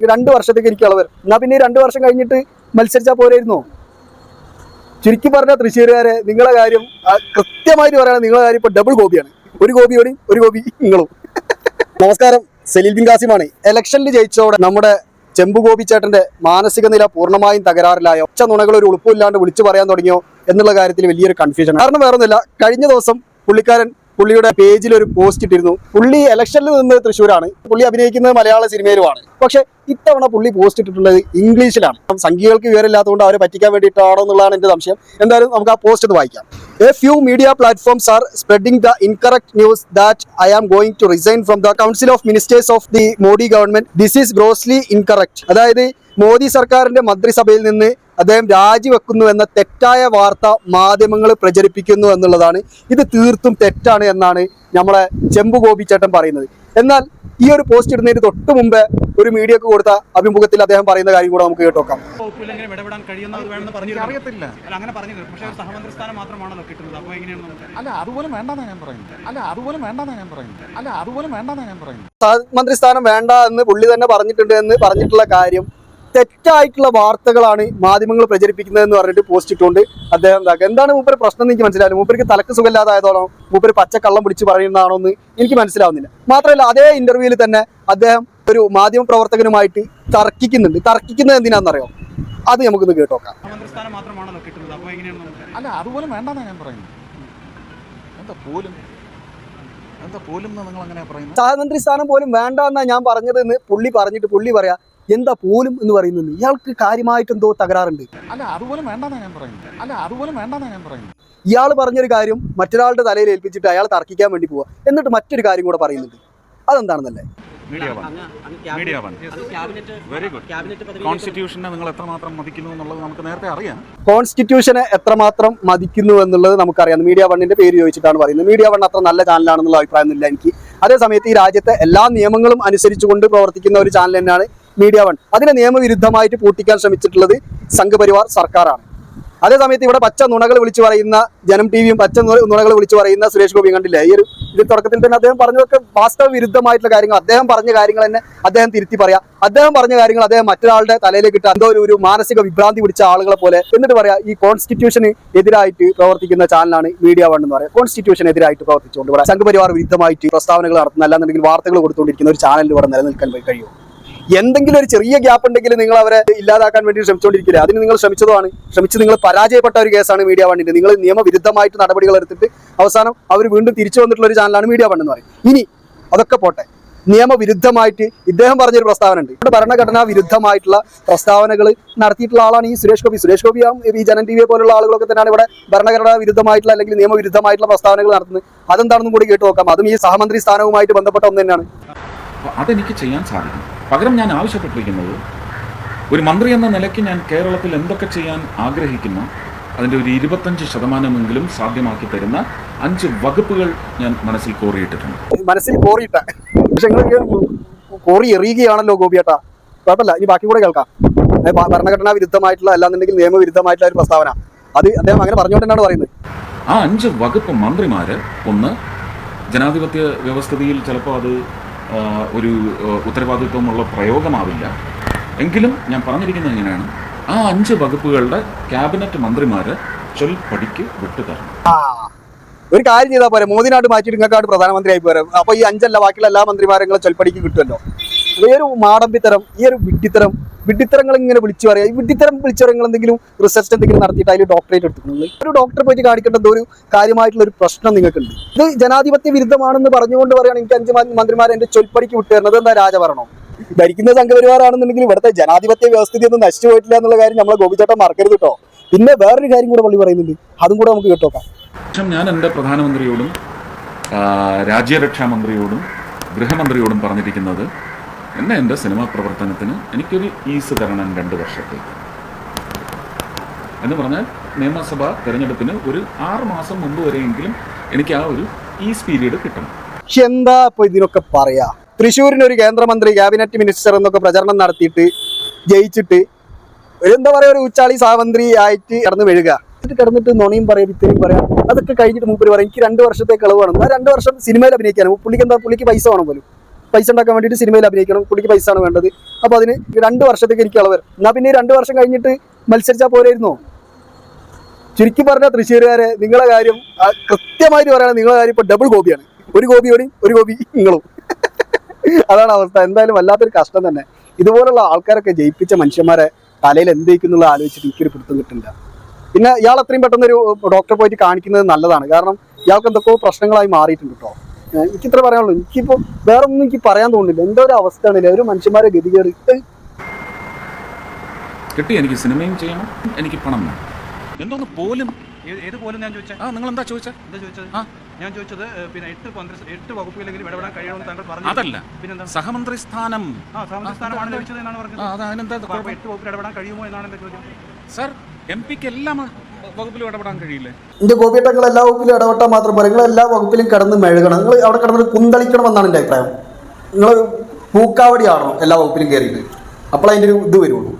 രണ്ട് വർഷത്തേക്ക് എനിക്ക് ഇളവ് എന്നാ പിന്നെ ഈ രണ്ട് വർഷം കഴിഞ്ഞിട്ട് മത്സരിച്ചാൽ പോരായിരുന്നോ? ചുരുക്കി പറഞ്ഞ തൃശ്ശൂരുകാരെ നിങ്ങളെ കാര്യം കൃത്യമായിട്ട് പറയുകയാണെങ്കിൽ നിങ്ങളെ കാര്യം ഇപ്പൊ ഡബിൾ കോപ്പിയാണ് ഒരു കോപ്പി ഓടി ഒരു കോപ്പി നിങ്ങളും. നമസ്കാരം സലീൽ ബിൻ കാസിമാണ് ഇലക്ഷനിൽ ജയിച്ചതോടെ നമ്മുടെ ചെമ്പു ഗോപി ചേട്ടന്റെ മാനസിക നില പൂർണമായും തകരാറിലായോ? ഒച്ച നുണകൾ ഒരു ഉളുപ്പില്ലാണ്ട് വിളിച്ചു പറയാൻ തുടങ്ങിയോ? എന്നുള്ള കാര്യത്തിൽ വലിയൊരു കൺഫ്യൂഷൻ കാരണം വേറൊന്നുമില്ല. കഴിഞ്ഞ ദിവസം പുള്ളിക്കാരൻ പുള്ളിയുടെ പേജിൽ ഒരു പോസ്റ്റ് ഇട്ടിരുന്നു. പുള്ളി ഇലക്ഷനിൽ നിന്ന് തൃശ്ശൂരാണ്. പുള്ളി അഭിനയിക്കുന്നത് മലയാള സിനിമയിലുമാണ്. പക്ഷെ ഇത്തവണ പുള്ളി പോസ്റ്റ് ഇട്ടിട്ടുള്ളത് ഇംഗ്ലീഷിലാണ്. സംഖ്യകൾക്ക് വിവരമില്ലാത്തതുകൊണ്ട് അവരെ പറ്റിക്കാൻ വേണ്ടിയിട്ടാണോ എന്നുള്ളതാണ് എന്റെ സംശയം. എന്തായാലും നമുക്ക് ആ പോസ്റ്റ് ഒന്ന് വായിക്കാം. A few media platforms are spreading the incorrect news that I am going to resign from the council of ministers of the Modi government this is grossly incorrect അതായത് മോദി സർക്കാരിന്റെ മന്ത്രിസഭയിൽ നിന്ന് അദ്ദേഹം രാജിവെക്കുന്നു എന്ന തെറ്റായ വാർത്ത മാധ്യമങ്ങൾ പ്രചരിപ്പിക്കുന്നു എന്നുള്ളതാണ്. ഇത് തീർത്തും തെറ്റാണ് എന്നാണ് നമ്മളെ ചെമ്പു ഗോപി ചേട്ടൻ പറയുന്നത്. എന്നാൽ ഈ ഒരു പോസ്റ്റ് ഇടുന്നതിന് തൊട്ട് മുമ്പ് ഒരു മീഡിയക്ക് കൊടുത്ത അഭിമുഖത്തിൽ അദ്ദേഹം പറയുന്ന കാര്യം കൂടെ നമുക്ക് കേട്ടോക്കാം. അറിയത്തില്ല അല്ല അങ്ങനെ പറഞ്ഞില്ല പക്ഷേ സഹമന്ത്രി സ്ഥാനം മാത്രമാണല്ലോ കിട്ടുന്നത്. അപ്പോൾ എങ്ങനെയാണ് നമുക്ക് അല്ല അതുപോലും വേണ്ടെന്നാ ഞാൻ പറയുന്നത്. അല്ല അതുപോലെ വേണ്ടെന്നാ ഞാൻ പറയുന്നത്. അല്ല അതുപോലെ വേണ്ടെന്നാ ഞാൻ പറയുന്നത്. മന്ത്രി സ്ഥാനം വേണ്ട എന്ന് പുള്ളി തന്നെ പറഞ്ഞിട്ടുണ്ട് എന്ന് പറഞ്ഞിട്ടുള്ള കാര്യം തെറ്റായിട്ടുള്ള വാർത്തകളാണ് മാധ്യമങ്ങൾ പ്രചരിപ്പിക്കുന്നത് എന്ന് പറഞ്ഞിട്ട് പോസ്റ്റ് ഇട്ടുകൊണ്ട് അദ്ദേഹം എന്താക്കുക എന്താണ് മൂപ്പര് പ്രശ്നം എന്ന് എനിക്ക് മനസ്സിലാവില്ല. മൂപ്പർക്ക് തലക്ക് സുഖമില്ലാതായതോണോ മൂപ്പര് പച്ചക്കള്ളം പിടിച്ച് പറയുന്നതാണോ എന്ന് എനിക്ക് മനസ്സിലാവുന്നില്ല. മാത്രമല്ല അതേ ഇന്റർവ്യൂവിൽ തന്നെ അദ്ദേഹം ഒരു മാധ്യമ പ്രവർത്തകനുമായിട്ട് തർക്കിക്കുന്നുണ്ട്. തർക്കിക്കുന്നത് എന്തിനാണെന്നറിയോ? അത് നമുക്കൊന്ന് കേട്ടോക്കാം. അല്ല അതുപോലെ വേണ്ടെന്നാ ഞാൻ പറയുന്നത് എന്താ പോലും? എന്താ പോലും നിങ്ങൾ അങ്ങനെ പറയുന്നത് സഹമന്ത്രി സ്ഥാനം പോലും വേണ്ട എന്നാ ഞാൻ പറഞ്ഞത് എന്ന് പുള്ളി പറഞ്ഞിട്ട് പുള്ളി പറയാ. എന്താ പോലും എന്ന് പറയുന്നത്? ഇയാൾക്ക് കാര്യമായിട്ട് എന്തോ തകരാറുണ്ട്. അല്ല അതുപോലെ വേണ്ടെന്നാ ഞാൻ പറയുന്നത്. അല്ല അതുപോലെ വേണ്ടെന്നാ ഞാൻ പറയുന്നത്. ഇയാൾ പറഞ്ഞൊരു കാര്യം മറ്റൊരാളുടെ തലയിൽ ഏൽപ്പിച്ചിട്ട് അയാൾ തർക്കിക്കാൻ വേണ്ടി പോവുക എന്നിട്ട് മറ്റൊരു കാര്യം കൂടെ പറയുന്നുണ്ട്. അതെന്താണെന്നല്ലേ? കോൺസ്റ്റിറ്റ്യൂഷനെ നിങ്ങൾ എത്രമാത്രം മതിക്കുന്നു എന്നുള്ളത് നമുക്ക് നേരത്തെ അറിയാം. കോൺസ്റ്റിറ്റ്യൂഷനെ എത്രമാത്രം മതിക്കുന്നു എന്നുള്ളത് നമുക്കറിയാം. മീഡിയ വണ്ണിന്റെ പേര് ചോദിച്ചിട്ടാണ് പറയുന്നത്. മീഡിയ വൺ അത്ര നല്ല ചാനലാണെന്നുള്ള അഭിപ്രായമൊന്നുമില്ല എനിക്ക്. അതേസമയത്ത് ഈ രാജ്യത്തെ എല്ലാ നിയമങ്ങളും അനുസരിച്ചുകൊണ്ട് പ്രവർത്തിക്കുന്ന ഒരു ചാനൽ തന്നെയാണ് മീഡിയ വൺ. അതിനെ നിയമവിരുദ്ധമായിട്ട് പൂട്ടിക്കാൻ ശ്രമിച്ചിട്ടുള്ളത് സംഘപരിവാർ സർക്കാരാണ്. അതേസമയത്ത് ഇവിടെ പച്ച നുണകൾ വിളിച്ചു പറയുന്ന ജനം ടി വിയും പച്ച നുണ- നുണകൾ വിളിച്ചു പറയുന്ന സുരേഷ് ഗോപി കണ്ടില്ല? ഈ ഒരു ഇത് തുടക്കത്തിൽ തന്നെ അദ്ദേഹം പറഞ്ഞതൊക്കെ വാസ്തവ വിരുദ്ധമായിട്ടുള്ള കാര്യങ്ങൾ അദ്ദേഹം പറഞ്ഞ കാര്യങ്ങൾ തന്നെ അദ്ദേഹം തിരുത്തി പറയാം. അദ്ദേഹം പറഞ്ഞ കാര്യങ്ങൾ അദ്ദേഹം മറ്റൊരാളുടെ തലയിലേക്ക് ഇട്ട് എന്തോ ഒരു- മാനസിക വിഭ്രാന്തി പിടിച്ച ആളുകളെ പോലെ. എന്നിട്ട് പറയാ ഈ കോൺസ്റ്റിറ്റ്യൂഷന് എതിരായിട്ട് പ്രവർത്തിക്കുന്ന ചാനലാണ് മീഡിയ വൺ എന്ന് പറയാം. കോൺസ്റ്റിറ്റ്യൂഷൻ എതിരായിട്ട് പ്രവർത്തിച്ചുകൊണ്ട് ഇവിടെ സംഘപരിവാർ വിരുദ്ധമായിട്ട് പ്രസ്താവനകൾ നടത്തുന്ന അല്ലാന്നുണ്ടെങ്കിൽ വാർത്തകൾ കൊടുത്തുകൊണ്ടിരിക്കുന്ന ഒരു ചാനലിൽ ഇവിടെ നിലനിൽക്കാൻ കഴിയുമോ? എന്തെങ്കിലും ഒരു ചെറിയ ഗ്യാപ്പ് ഉണ്ടെങ്കിൽ നിങ്ങൾ അവരെ ഇല്ലാതാക്കാൻ വേണ്ടി ശ്രമിച്ചുകൊണ്ടിരിക്കില്ല അതിന് നിങ്ങൾ ശ്രമിച്ചതാണ് ശ്രമിച്ച് നിങ്ങൾ പരാജയപ്പെട്ട ഒരു കേസാണ് മീഡിയ വണ്ണിന്റെ നിങ്ങൾ നിയമവിരുദ്ധമായിട്ട് നടപടികൾ എടുത്തിട്ട് അവസാനം അവർ വീണ്ടും തിരിച്ചു വന്നിട്ടുള്ള ഒരു ചാനലാണ് മീഡിയ വൺ എന്ന് പറയും ഇനി അതൊക്കെ പോട്ടെ. നിയമവിരുദ്ധമായിട്ട് ഇദ്ദേഹം പറഞ്ഞൊരു പ്രസ്താവന ഉണ്ട് ഇവിടെ ഭരണഘടനാ വിരുദ്ധമായിട്ടുള്ള പ്രസ്താവനകൾ നടത്തിയിട്ടുള്ള ആളാണ് ഈ സുരേഷ് ഗോപി. സുരേഷ് ഗോപി ഈ ജനൻ ടി വിയെ പോലുള്ള ആളുകളൊക്കെ തന്നെയാണ് ഇവിടെ ഭരണഘടനാ വിരുദ്ധമായിട്ടുള്ള അല്ലെങ്കിൽ നിയമവിരുദ്ധമായിട്ടുള്ള പ്രസ്താവനകൾ നടത്തുന്നത്. അതെന്താണെന്നും കൂടി കേട്ട് നോക്കാം. അതും ഈ സഹമന്ത്രി സ്ഥാനവുമായിട്ട് ബന്ധപ്പെട്ട ഒന്ന് തന്നെയാണ്. അതെനിക്ക് ചെയ്യാൻ സാധിക്കും. പകരം ഞാൻ ആവശ്യപ്പെട്ടിരിക്കുന്നത് ഒരു മന്ത്രി എന്ന നിലയ്ക്ക് ഞാൻ കേരളത്തിൽ എന്തൊക്കെ ചെയ്യാൻ ആഗ്രഹിക്കുന്നു അതിന്റെ ഒരു ഇരുപത്തഞ്ച് ശതമാനമെങ്കിലും സാധ്യമാക്കി തരുന്ന അഞ്ച് വകുപ്പുകൾ ഞാൻ മനസ്സിൽ കോറിയിട്ടിട്ടുണ്ട്. മനസ്സിൽ കോറിയിട്ട. പക്ഷെ കോറി എറിയുകയാണല്ലോ ഗോപിയേട്ടാ. കുഴപ്പമില്ല. ഇനി ബാക്കി കൂടെ കേൾക്കാം. ഭരണഘടനാ വിരുദ്ധമായിട്ടുള്ള അല്ലാന്നുണ്ടെങ്കിൽ നിയമവിരുദ്ധമായിട്ടുള്ള ഒരു പ്രസ്താവന. അത് അദ്ദേഹം അങ്ങനെ പറഞ്ഞുകൊണ്ട് തന്നെയാണ് പറയുന്നത്. ആ അഞ്ച് വകുപ്പ് മന്ത്രിമാര് ഒന്ന് ജനാധിപത്യ വ്യവസ്ഥിതിയിൽ ചിലപ്പോൾ അത് ഒരു ഉത്തരവാദിത്വമുള്ള പ്രയോഗമാവില്ല. എങ്കിലും ഞാൻ പറഞ്ഞിരിക്കുന്നത് എങ്ങനെയാണ് ആ അഞ്ച് വകുപ്പുകളുടെ ക്യാബിനറ്റ് മന്ത്രിമാർ ചൊൽപ്പടിക്ക് വിട്ടുതരണം തരണം. ഒരു കാര്യം ചെയ്താൽ പോരെ. മോദിനാട് മാറ്റിയിട്ട് ഇങ്ങക്കാട് പ്രധാനമന്ത്രിയായി പോരെ. അപ്പൊ ഈ അഞ്ചല്ല ബാക്കിയുള്ള എല്ലാ മന്ത്രിമാരെങ്കിലും ചൊൽപ്പടിക്ക് കിട്ടുമല്ലോ. ഈ ഒരു മാടമ്പിത്തരം ഈ ഒരു വിഡ്ഢിത്തരം വിഡ്ഢിത്തരങ്ങൾ ഇങ്ങനെ വിളിച്ചു പറയാം. ഈ വിഡിത്തരം വിളിച്ചു പറയുമ്പോൾ എന്തെങ്കിലും റിസർച്ച് എന്തെങ്കിലും നടത്തിയിട്ട് അതിൽ ഡോക്ടറേറ്റ് എടുത്തിട്ടുണ്ട്? ഒരു ഡോക്ടറെ പോയിട്ട് കാണിക്കേണ്ട ഒരു കാര്യമായിട്ടുള്ള ഒരു പ്രശ്നം നിങ്ങൾക്കുണ്ട്. ഇത് ജനാധിപത്യ വിരുദ്ധമാണെന്ന് പറഞ്ഞുകൊണ്ട് പറയുകയാണ് എനിക്ക് അഞ്ച് മന്ത്രിമാരെ എന്റെ ചൊൽപ്പടിക്ക് വിട്ടുതരുന്നത് എന്താ രാജഭരണം? ഭരിക്കുന്ന സംഘപരിവാറാണെന്നുണ്ടെങ്കിൽ ഇവിടുത്തെ ജനാധിപത്യ വ്യവസ്ഥിതി ഒന്നും നശിച്ചു പോയിട്ടില്ല എന്നുള്ള കാര്യം നമ്മളെ ഗോപിച്ചേട്ടൻ മറക്കരുത് കേട്ടോ. പിന്നെ വേറൊരു കാര്യം കൂടെ പള്ളി പറയുന്നുണ്ട്. അതും കൂടെ നമുക്ക് കേട്ടോക്കാം. ഞാൻ എന്റെ പ്രധാനമന്ത്രിയോടും രാജ്യരക്ഷാ മന്ത്രിയോടും ഗൃഹമന്ത്രിയോടും പറഞ്ഞിരിക്കുന്നത് എന്നെ എന്റെ സിനിമാ പ്രവർത്തനത്തിന് എനിക്കൊരു ഈസ് തരണം രണ്ട് വർഷത്തേക്ക്. എന്ന് പറഞ്ഞാൽ നിയമസഭാ തെരഞ്ഞെടുപ്പിന് ഒരു ആറ് മാസം മുമ്പ് വരെയെങ്കിലും എനിക്ക് ആ ഒരു ഈസ് പീരീഡ് കിട്ടണം. എന്താ ഇപ്പൊ ഇതിനൊക്കെ പറയാ? തൃശ്ശൂരിന് ഒരു കേന്ദ്രമന്ത്രി ക്യാബിനറ്റ് മിനിസ്റ്റർ എന്നൊക്കെ പ്രചരണം നടത്തിയിട്ട് ജയിച്ചിട്ട് എന്താ പറയാ ഒരു ഉച്ചാളി സാമന്ത്രി ആയിട്ട് കടന്നു വീഴുക. കിടന്നിട്ട് നുണയും പറയാം ഇത്രയും പറയാം. അതൊക്കെ കഴിഞ്ഞിട്ട് മൂപ്പര് പറയും എനിക്ക് രണ്ട് വർഷത്തേക്ക് ഇളവ് വേണം. ആ രണ്ട് വർഷം സിനിമയിൽ അഭിനയിക്കാനും പുള്ളിക്ക് എന്താ പുള്ളിക്ക് പൈസ വേണം പോലും. പൈസ ഉണ്ടാക്കാൻ വേണ്ടിയിട്ട് സിനിമയിൽ അഭിനയിക്കണം. പുള്ളിക്ക് പൈസ ആണ് വേണ്ടത്. അപ്പോൾ അതിന് രണ്ട് വർഷത്തേക്ക് എനിക്ക് ഇളവ് എന്നാൽ പിന്നെ രണ്ട് വർഷം കഴിഞ്ഞിട്ട് മത്സരിച്ചാൽ പോരായിരുന്നോ? ചുരുക്കി പറഞ്ഞ തൃശ്ശൂരുകാരെ നിങ്ങളെ കാര്യം കൃത്യമായിട്ട് പറയണം നിങ്ങളെ കാര്യം ഇപ്പോൾ ഡബിൾ കോപ്പിയാണ് ഒരു കോപ്പിയോടി ഒരു കോപ്പി നിങ്ങളും അതാണ് അവസ്ഥ. എന്തായാലും വല്ലാത്തൊരു കഷ്ടം തന്നെ. ഇതുപോലുള്ള ആൾക്കാരൊക്കെ ജയിപ്പിച്ച മനുഷ്യന്മാരെ തലയിൽ എന്തേക്കുന്നുള്ള ആലോചിച്ചിട്ട് എനിക്കൊരു പിടുത്തം കിട്ടുന്നില്ല പിന്നെ ഇയാൾ അത്രയും പെട്ടെന്ന് ഒരു ഡോക്ടറെ പോയിട്ട് കാണിക്കുന്നത് നല്ലതാണ്. കാരണം ഇയാൾക്ക് എന്തൊക്കെയോ പ്രശ്നങ്ങളായി മാറിയിട്ടുണ്ട് കേട്ടോ എനിക്ക് ഇത്ര പറയാനുള്ളൂ. എനിക്കിപ്പോൾ വേറെ ഒന്നും എനിക്ക് പറയാൻ തോന്നുന്നില്ല. എന്റെ ഒരു അവസ്ഥയാണില്ല? ഒരു മനുഷ്യന്മാരെ ഗതികേറി കയറി കിട്ടി. എനിക്ക് സിനിമയും ചെയ്യണം. എനിക്ക് പണം വേണം. എന്തോന്ന് പോലും ഏത് പോലും ഞാൻ ചോദിച്ചത് ആ നിങ്ങൾ എന്താ ചോദിച്ചത് എന്താ ചോദിച്ചത്? ആ. ഞാൻ ചോദിച്ചത് പിന്നെ എട്ട് കോൺഗ്രസ് എട്ട് വകുപ്പിലെങ്കിലും ഇടപെടാൻ കഴിയണമെന്ന് താങ്കൾ പറഞ്ഞു. അതല്ല. പിന്നെ സഹമന്ത്രി സ്ഥാനം ആ സഹമന്ത്രി സ്ഥാനമാണ് ലഭിച്ചത് എന്നാണ് ആ പറഞ്ഞത് എട്ട് വകുപ്പിൽ ഇടപെടാൻ കഴിയുമോ എന്നാണ് എന്റെ ചോദ്യം. സർ എം പിക്ക് എല്ലാ വകുപ്പിലും ഇടപെടാൻ കഴിയില്ലേ? എന്റെ ഗോപിയേട്ടങ്ങൾ എല്ലാ വകുപ്പിലും ഇടപെട്ടാൽ മാത്രം പോരാ. നിങ്ങൾ എല്ലാ വകുപ്പിലും കിടന്ന് മെഴുകണം. നിങ്ങൾ അവിടെ കിടന്ന് കുന്തളിക്കണം എന്നാണ് എന്റെ അഭിപ്രായം. നിങ്ങൾ പൂക്കാവടി ആണോ എല്ലാ വകുപ്പിലും കയറിയിട്ട്. അപ്പോൾ അതിന്റെ ഒരു ഇത് വരുള്ളൂ.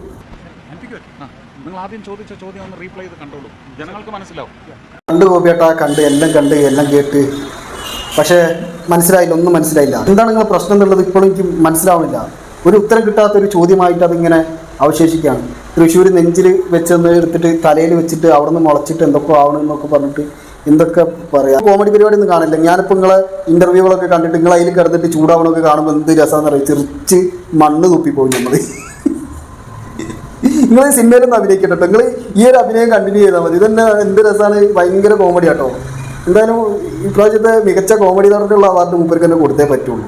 നിങ്ങൾ ആദ്യം ചോദിച്ച ചോദ്യം ഒന്ന് റീപ്ലൈ ചെയ്ത് കണ്ടോളൂ. ജനങ്ങൾക്ക് മനസ്സിലാവും. കണ്ട് ഗോപിയേട്ട കണ്ട് എല്ലാം കണ്ട് എല്ലാം കേട്ട്. പക്ഷേ മനസ്സിലായില്ല ഒന്നും മനസ്സിലായില്ല. എന്താണ് നിങ്ങൾ പ്രശ്നം എന്നുള്ളത് ഇപ്പോഴും എനിക്ക് മനസ്സിലാവുന്നില്ല. ഒരു ഉത്തരം കിട്ടാത്ത ഒരു ചോദ്യമായിട്ട് അതിങ്ങനെ അവശേഷിക്കുകയാണ്. തൃശ്ശൂർ നെഞ്ചിൽ വെച്ചൊന്ന് എടുത്തിട്ട് തലയിൽ വെച്ചിട്ട് അവിടെ നിന്ന് മുളച്ചിട്ട് എന്തൊക്കെ ആവണം എന്നൊക്കെ പറഞ്ഞിട്ട് എന്തൊക്കെ പറയാം. കോമഡി പരിപാടി ഒന്നും കാണില്ല. ഞാനിപ്പോൾ നിങ്ങളെ ഇന്റർവ്യൂകളൊക്കെ കണ്ടിട്ട് നിങ്ങൾ അതിൽ കിടന്നിട്ട് ചൂടാവണമൊക്കെ കാണുമ്പോൾ എന്ത് രസമാണെന്ന് അറിയാം ചെറിച്ച് മണ്ണ് തുപ്പിപ്പോയി നമ്മൾ നിങ്ങൾ സിനിമയിലൊന്നും അഭിനയിക്കട്ടോ നിങ്ങൾ ഈ ഒരു അഭിനയം കണ്ടിന്യൂ ചെയ്താൽ മതി. ഇതന്നെ എന്ത് രസമാണ് ഭയങ്കര കോമഡി ആട്ടോ. എന്തായാലും ഇപ്രാവശ്യത്തെ മികച്ച കോമഡി നടന്നുള്ള അവാർഡ് മൂപ്പർക്ക് തന്നെ കൊടുത്തേ പറ്റുള്ളൂ.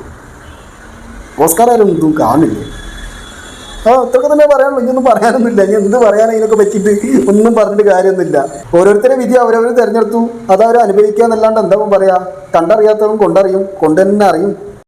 ഓസ്കാർ ആരും ഒന്നും കാണില്ലേ. ആ അതൊക്കെ തന്നെ പറയാനുള്ളൂ. ഇനിയൊന്നും പറയാനൊന്നുമില്ല. ഇനി എന്ത് പറയാനും ഇതിനൊക്കെ പറ്റിയിട്ട്? ഒന്നും പറഞ്ഞിട്ട് കാര്യമൊന്നുമില്ല. ഓരോരുത്തരെ വിധി അവരവർ തിരഞ്ഞെടുത്തു. അതവർ അനുഭവിക്കുക എന്നല്ലാണ്ട് എന്താ പറയാ? കണ്ടറിയാത്തവൻ കൊണ്ടറിയും കൊണ്ടുതന്നെ അറിയും.